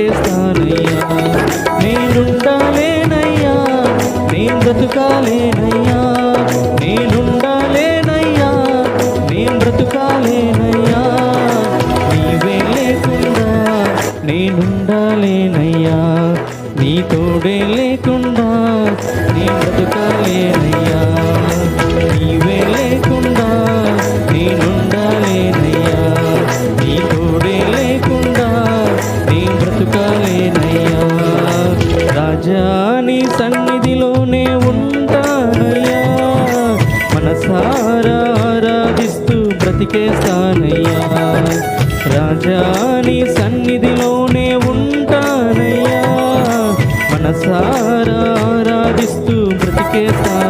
Pakistan ఉంటానయ్యా. రాజాని సన్నిధిలోనే ఉంటానయ్యా. మనసారా ఆరాధిస్తూ బ్రతికేతా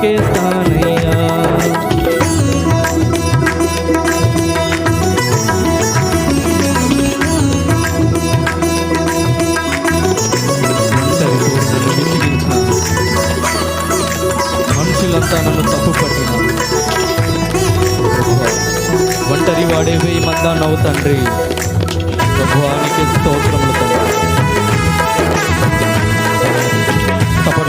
के सानैया మనుషులంతా నన్ను తప్పు పట్టినారు ఒంటరి వాడేవే మందా నవ్వు తండ్రి ప్రభువానికి స్తోత్రములు తండ్రి తపన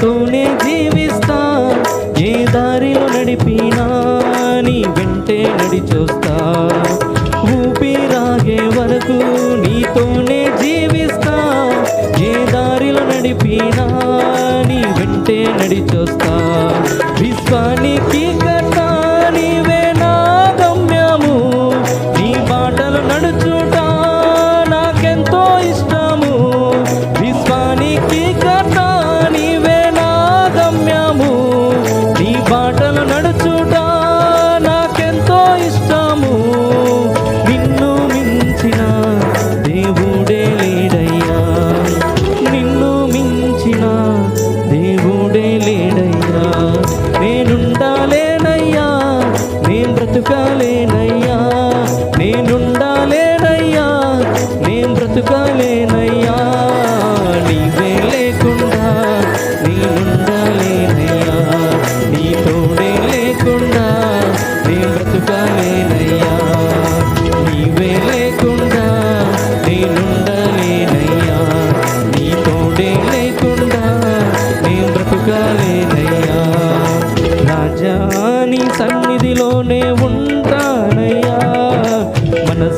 তুমি